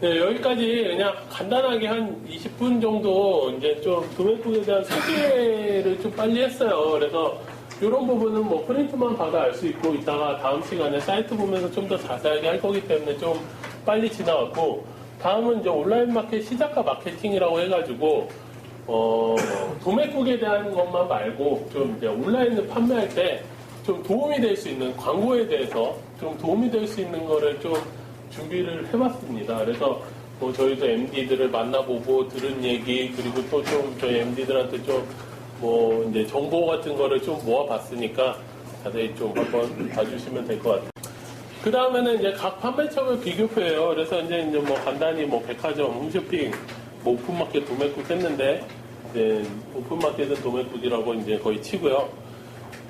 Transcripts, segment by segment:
네, 여기까지 그냥 간단하게 한 20분 정도 이제 좀 도매국에 대한 소개를 좀 빨리 했어요. 그래서 이런 부분은 뭐 프린트만 봐도 알 수 있고 이따가 다음 시간에 사이트 보면서 좀 더 자세하게 할 거기 때문에 좀 빨리 지나갔고 다음은 이제 온라인 마켓 시작과 마케팅이라고 해가지고 어, 도매국에 대한 것만 말고 좀 이제 온라인을 판매할 때 좀 도움이 될 수 있는 광고에 대해서 좀 도움이 될 수 있는 거를 좀 준비를 해봤습니다. 그래서 뭐 저희도 MD들을 만나보고 들은 얘기 그리고 또 좀 저희 MD들한테 좀 뭐 이제 정보 같은 거를 좀 모아봤으니까 자세히 좀 한번 봐주시면 될 것 같아요. 그 다음에는 이제 각 판매처를 비교표예요. 그래서 이제 이제 뭐 간단히 뭐 백화점, 홈쇼핑, 뭐 오픈마켓, 도매국 했는데 이제 오픈마켓은 도매국이라고 이제 거의 치고요.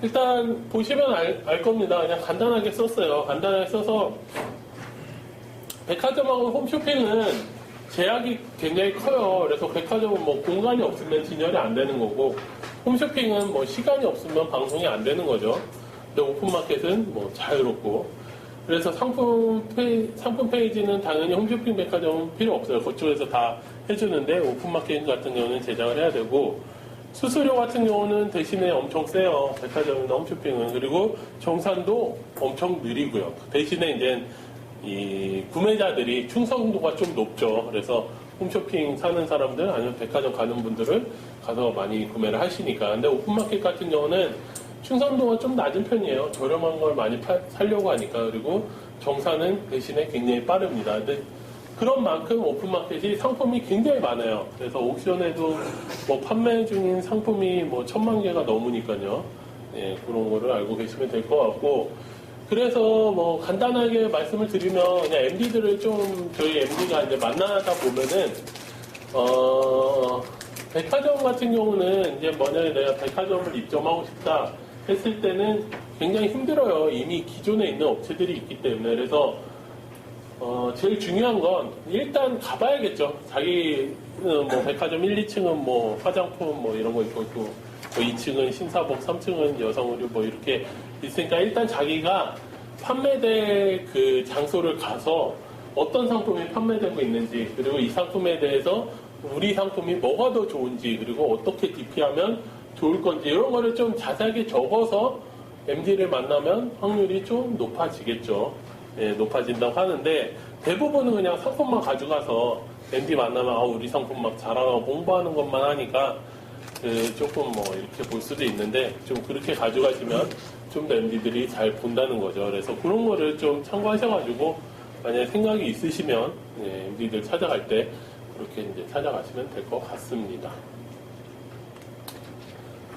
일단 보시면 알, 알 겁니다. 그냥 간단하게 썼어요. 간단하게 써서 백화점하고 홈쇼핑은 제약이 굉장히 커요. 그래서 백화점은 뭐 공간이 없으면 진열이 안 되는 거고 홈쇼핑은 뭐 시간이 없으면 방송이 안 되는 거죠. 근데 오픈마켓은 뭐 자유롭고 그래서 상품 페이, 상품 페이지는 당연히 홈쇼핑 백화점은 필요 없어요. 그쪽에서 다 해주는데 오픈마켓 같은 경우는 제작을 해야 되고 수수료 같은 경우는 대신에 엄청 세요. 백화점이나 홈쇼핑은. 그리고 정산도 엄청 느리고요. 대신에 이제 이 구매자들이 충성도가 좀 높죠. 그래서 홈쇼핑 사는 사람들 아니면 백화점 가는 분들은 가서 많이 구매를 하시니까. 근데 오픈마켓 같은 경우는 충성도가 좀 낮은 편이에요. 저렴한 걸 많이 파- 사려고 하니까. 그리고 정산은 대신에 굉장히 빠릅니다. 근데 그런 만큼 오픈마켓이 상품이 굉장히 많아요. 그래서 옥션에도 뭐 판매 중인 상품이 뭐 천만 개가 넘으니까요. 예, 그런 거를 알고 계시면 될 것 같고. 그래서 뭐 간단하게 말씀을 드리면 그냥 MD들을 좀 저희 MD가 이제 만나다 보면은 어 백화점 같은 경우는 이제 만약에 내가 백화점을 입점하고 싶다 했을 때는 굉장히 힘들어요. 이미 기존에 있는 업체들이 있기 때문에 그래서 어, 제일 중요한 건 일단 가봐야겠죠. 자기 어, 뭐 백화점 1, 2층은 뭐 화장품 뭐 이런 거 있고 있고 뭐 2층은 신사복, 3층은 여성 의류 뭐 이렇게 있으니까 일단 자기가 판매될 그 장소를 가서 어떤 상품이 판매되고 있는지 그리고 이 상품에 대해서 우리 상품이 뭐가 더 좋은지 그리고 어떻게 DP하면 좋을 건지 이런 거를 좀 자세하게 적어서 MD를 만나면 확률이 좀 높아지겠죠. 예, 높아진다고 하는데 대부분은 그냥 상품만 가져가서 MD 만나면 아, 우리 상품 막 자랑하고 홍보하는 것만 하니까 그 조금 뭐 이렇게 볼 수도 있는데 좀 그렇게 가져가시면 좀 더 MD들이 잘 본다는 거죠. 그래서 그런 거를 좀 참고하셔가지고 만약에 생각이 있으시면 예, MD들 찾아갈 때 그렇게 이제 찾아가시면 될 것 같습니다.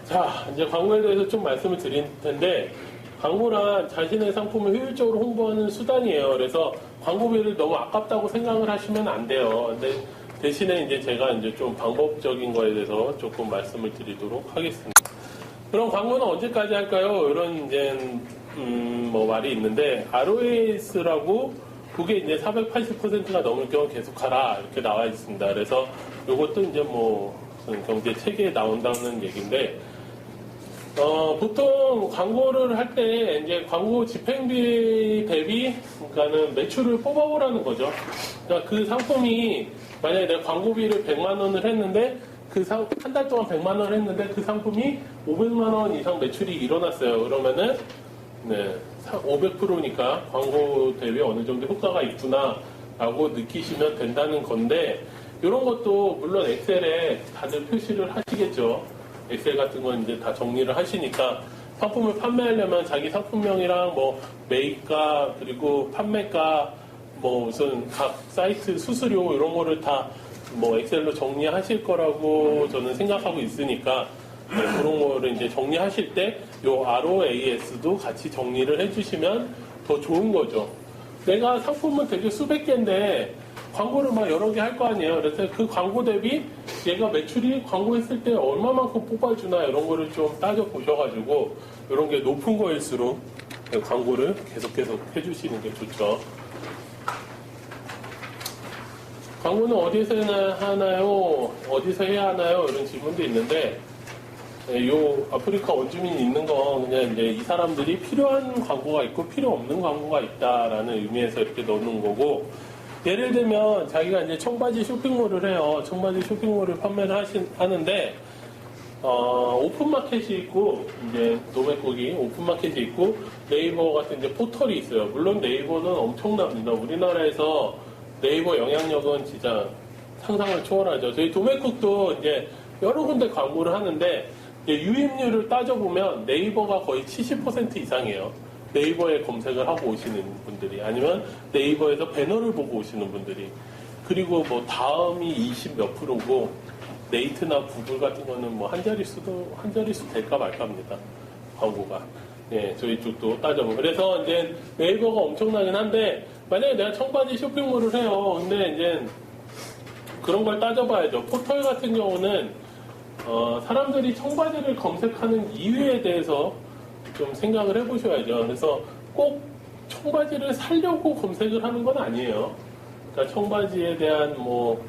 자, 이제 광고에 대해서 좀 말씀을 드릴 텐데, 광고란 자신의 상품을 효율적으로 홍보하는 수단이에요. 그래서 광고비를 너무 아깝다고 생각을 하시면 안 돼요. 근데 대신에 이제 제가 이제 좀 방법적인 거에 대해서 조금 말씀을 드리도록 하겠습니다. 그럼 광고는 언제까지 할까요? 이런 이제 음, 뭐 말이 있는데 ROAS라고 그게 이제 480%가 넘을 경우 계속하라 이렇게 나와 있습니다. 그래서 이것도 이제 뭐 경제 체계에 나온다는 얘기인데 어, 보통 광고를 할 때 이제 광고 집행비 대비 그러니까는 매출을 뽑아보라는 거죠. 그러니까 그 상품이 만약에 내가 광고비를 100만 원을 했는데 그 한 달 동안 100만 원을 했는데 그 상품이 500만 원 이상 매출이 일어났어요. 그러면은 네, 500%니까 광고 대비 어느 정도 효과가 있구나라고 느끼시면 된다는 건데 이런 것도 물론 엑셀에 다들 표시를 하시겠죠. 엑셀 같은 건 이제 다 정리를 하시니까 상품을 판매하려면 자기 상품명이랑 뭐 매입가 그리고 판매가 뭐 무슨 각 사이트 수수료 이런 거를 다 뭐 엑셀로 정리하실 거라고 저는 생각하고 있으니까 네, 그런 거를 이제 정리하실 때 요 ROAS도 같이 정리를 해주시면 더 좋은 거죠. 내가 상품은 되게 수백 개인데 광고를 막 여러 개 할 거 아니에요. 그래서 그 광고 대비 얘가 매출이 광고했을 때 얼마만큼 뽑아주나 이런 거를 좀 따져 보셔가지고 이런 게 높은 거일수록 광고를 계속 계속 해주시는 게 좋죠. 광고는 어디서 하나요? 어디서 해야 하나요? 이런 질문도 있는데 네, 요 아프리카 원주민이 있는 건 그냥 이제 이 사람들이 필요한 광고가 있고 필요 없는 광고가 있다라는 의미에서 이렇게 넣는 거고 예를 들면 자기가 이제 청바지 쇼핑몰을 해요. 청바지 쇼핑몰을 판매를 하신, 하는데 어, 오픈마켓이 있고 이제 도매국이 오픈마켓이 있고 네이버 같은 이제 포털이 있어요. 물론 네이버는 엄청납니다. 우리나라에서 네이버 영향력은 진짜 상상을 초월하죠. 저희 도매국도 이제 여러 군데 광고를 하는데 유입률을 따져보면 네이버가 거의 70% 이상이에요. 네이버에 검색을 하고 오시는 분들이 아니면 네이버에서 배너를 보고 오시는 분들이 그리고 뭐 다음이 20 몇 프로고 네이트나 구글 같은 거는 뭐 한 자릿수도 한 자릿수 될까 말까입니다. 광고가. 예, 저희 쪽도 따져보면. 그래서 이제 네이버가 엄청나긴 한데 만약에 내가 청바지 쇼핑몰을 해요. 근데 이제 그런 걸 따져봐야죠. 포털 같은 경우는 어, 사람들이 청바지를 검색하는 이유에 대해서 좀 생각을 해보셔야죠. 그래서 꼭 청바지를 살려고 검색을 하는 건 아니에요. 그러니까 청바지에 대한 뭐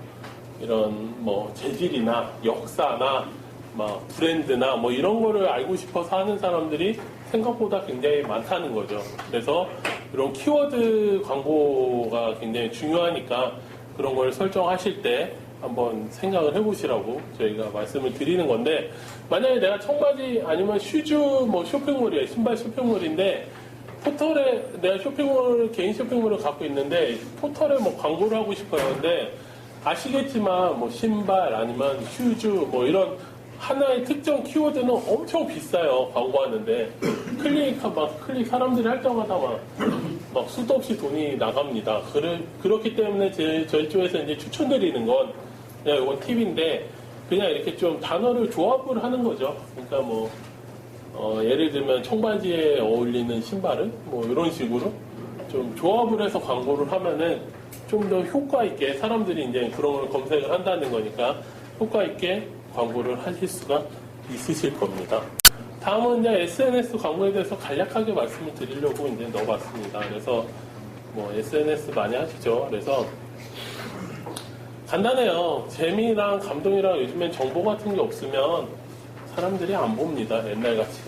이런 뭐 재질이나 역사나 막 브랜드나 뭐 이런 거를 알고 싶어서 하는 사람들이 생각보다 굉장히 많다는 거죠. 그래서 이런 키워드 광고가 굉장히 중요하니까 그런 걸 설정하실 때 한번 생각을 해보시라고 저희가 말씀을 드리는 건데 만약에 내가 청바지 아니면 슈즈 뭐 쇼핑몰이에요. 신발 쇼핑몰인데 포털에 내가 쇼핑몰 개인 쇼핑몰을 갖고 있는데 포털에 뭐 광고를 하고 싶어요. 근데 아시겠지만 뭐 신발 아니면 슈즈 뭐 이런 하나의 특정 키워드는 엄청 비싸요. 광고하는데. 클릭 막 클릭 사람들이 할 때마다 막, 막 수도 없이 돈이 나갑니다. 그러, 그렇기 때문에 제, 저희 쪽에서 이제 추천드리는 건 그냥 이건 팁인데 그냥 이렇게 좀 단어를 조합을 하는 거죠. 그러니까 뭐 어, 예를 들면 청바지에 어울리는 신발은 뭐 이런 식으로 좀 조합을 해서 광고를 하면은 좀 더 효과 있게 사람들이 이제 그런 걸 검색을 한다는 거니까 효과 있게 광고를 하실 수가 있으실 겁니다. 다음은 이제 SNS 광고에 대해서 간략하게 말씀을 드리려고 이제 넣어봤습니다. 그래서 뭐 SNS 많이 하시죠. 그래서 간단해요. 재미랑 감동이랑 요즘엔 정보 같은 게 없으면 사람들이 안 봅니다. 옛날같이.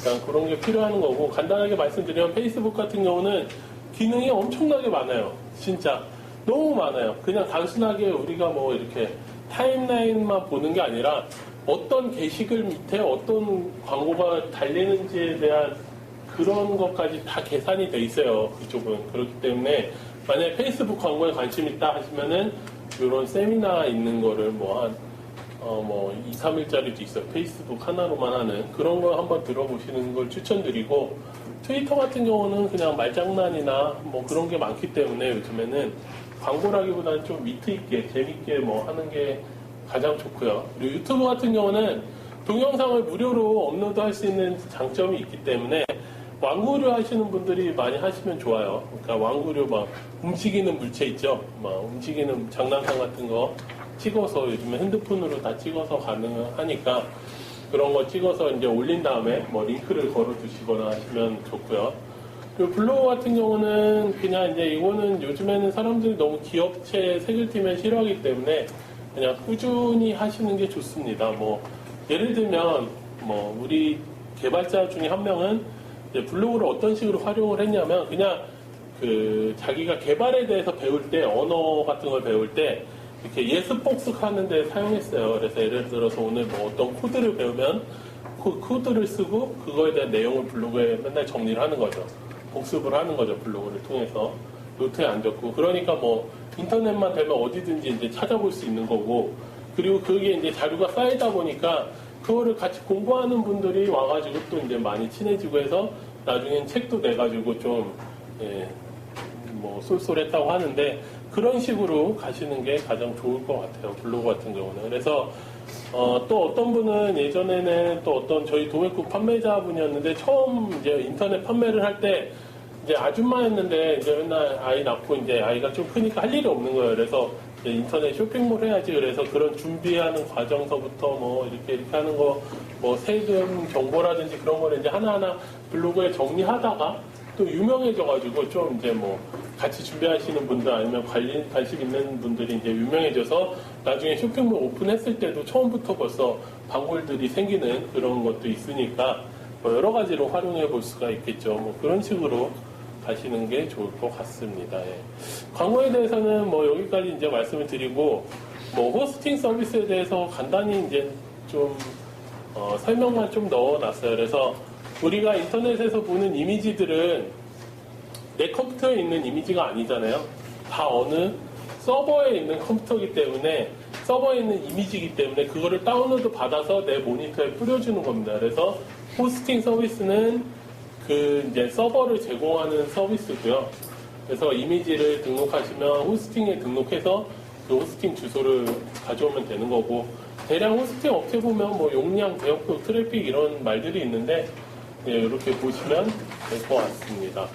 그러니까 그런 게 필요한 거고 간단하게 말씀드리면 페이스북 같은 경우는 기능이 엄청나게 많아요. 진짜 너무 많아요. 그냥 단순하게 우리가 뭐 이렇게 타임라인만 보는 게 아니라 어떤 게시글 밑에 어떤 광고가 달리는지에 대한 그런 것까지 다 계산이 돼 있어요. 그쪽은. 그렇기 때문에 만약에 페이스북 광고에 관심 있다 하시면은 이런 세미나 있는 거를 뭐 한, 어, 뭐 2, 3일짜리도 있어요. 페이스북 하나로만 하는 그런 거 한번 들어보시는 걸 추천드리고 트위터 같은 경우는 그냥 말장난이나 뭐 그런 게 많기 때문에 요즘에는 광고라기보다는 좀 위트 있게 재밌게 뭐 하는 게 가장 좋고요. 그리고 유튜브 같은 경우는 동영상을 무료로 업로드 할 수 있는 장점이 있기 때문에 왕구류 하시는 분들이 많이 하시면 좋아요. 그러니까 왕구류 막 움직이는 물체 있죠. 막 움직이는 장난감 같은 거 찍어서 요즘에 핸드폰으로 다 찍어서 가능하니까 그런 거 찍어서 이제 올린 다음에 뭐 링크를 걸어 두시거나 하시면 좋고요. 그리고 블로그 같은 경우는 그냥 이제 이거는 요즘에는 사람들이 너무 기업체 세글팀에 싫어하기 때문에 그냥 꾸준히 하시는 게 좋습니다. 뭐 예를 들면 뭐 우리 개발자 중에 한 명은 블로그를 어떤 식으로 활용을 했냐면 그냥 그 자기가 개발에 대해서 배울 때 언어 같은 걸 배울 때 이렇게 예습복습 하는데 사용했어요. 그래서 예를 들어서 오늘 뭐 어떤 코드를 배우면 그 코드를 쓰고 그거에 대한 내용을 블로그에 맨날 정리를 하는 거죠. 복습을 하는 거죠. 블로그를 통해서 노트에 안 적고 그러니까 뭐 인터넷만 되면 어디든지 이제 찾아볼 수 있는 거고 그리고 그게 이제 자료가 쌓이다 보니까 그거를 같이 공부하는 분들이 와가지고 또 이제 많이 친해지고 해서 나중엔 책도 내가지고 좀, 예, 뭐, 쏠쏠했다고 하는데 그런 식으로 가시는 게 가장 좋을 것 같아요. 블로그 같은 경우는. 그래서, 어, 또 어떤 분은 예전에는 또 어떤 저희 도매국 판매자분이었는데 처음 이제 인터넷 판매를 할 때 이제 아줌마였는데 이제 맨날 아이 낳고 이제 아이가 좀 크니까 할 일이 없는 거예요. 그래서 인터넷 쇼핑몰 해야지 그래서 그런 준비하는 과정서부터 뭐 이렇게 이렇게 하는 거 뭐 세금 정보라든지 그런 거를 이제 하나하나 블로그에 정리하다가 또 유명해져가지고 좀 이제 뭐 같이 준비하시는 분들 아니면 관리, 관심 있는 분들이 이제 유명해져서 나중에 쇼핑몰 오픈했을 때도 처음부터 벌써 단골들이 생기는 그런 것도 있으니까 뭐 여러 가지로 활용해 볼 수가 있겠죠. 뭐 그런 식으로 가시는 게 좋을 것 같습니다. 예. 광고에 대해서는 뭐 여기까지 이제 말씀을 드리고 뭐 호스팅 서비스에 대해서 간단히 이제 좀 어, 설명만 좀 넣어놨어요. 그래서 우리가 인터넷에서 보는 이미지들은 내 컴퓨터에 있는 이미지가 아니잖아요. 다 어느 서버에 있는 컴퓨터이기 때문에 서버에 있는 이미지이기 때문에 그거를 다운로드 받아서 내 모니터에 뿌려주는 겁니다. 그래서 호스팅 서비스는 그 이제 서버를 제공하는 서비스고요. 그래서 이미지를 등록하시면 호스팅에 등록해서 그 호스팅 주소를 가져오면 되는 거고 대량 호스팅 업체 보면 뭐 용량, 대역도, 트래픽 이런 말들이 있는데 네, 이렇게 보시면 될 것 같습니다.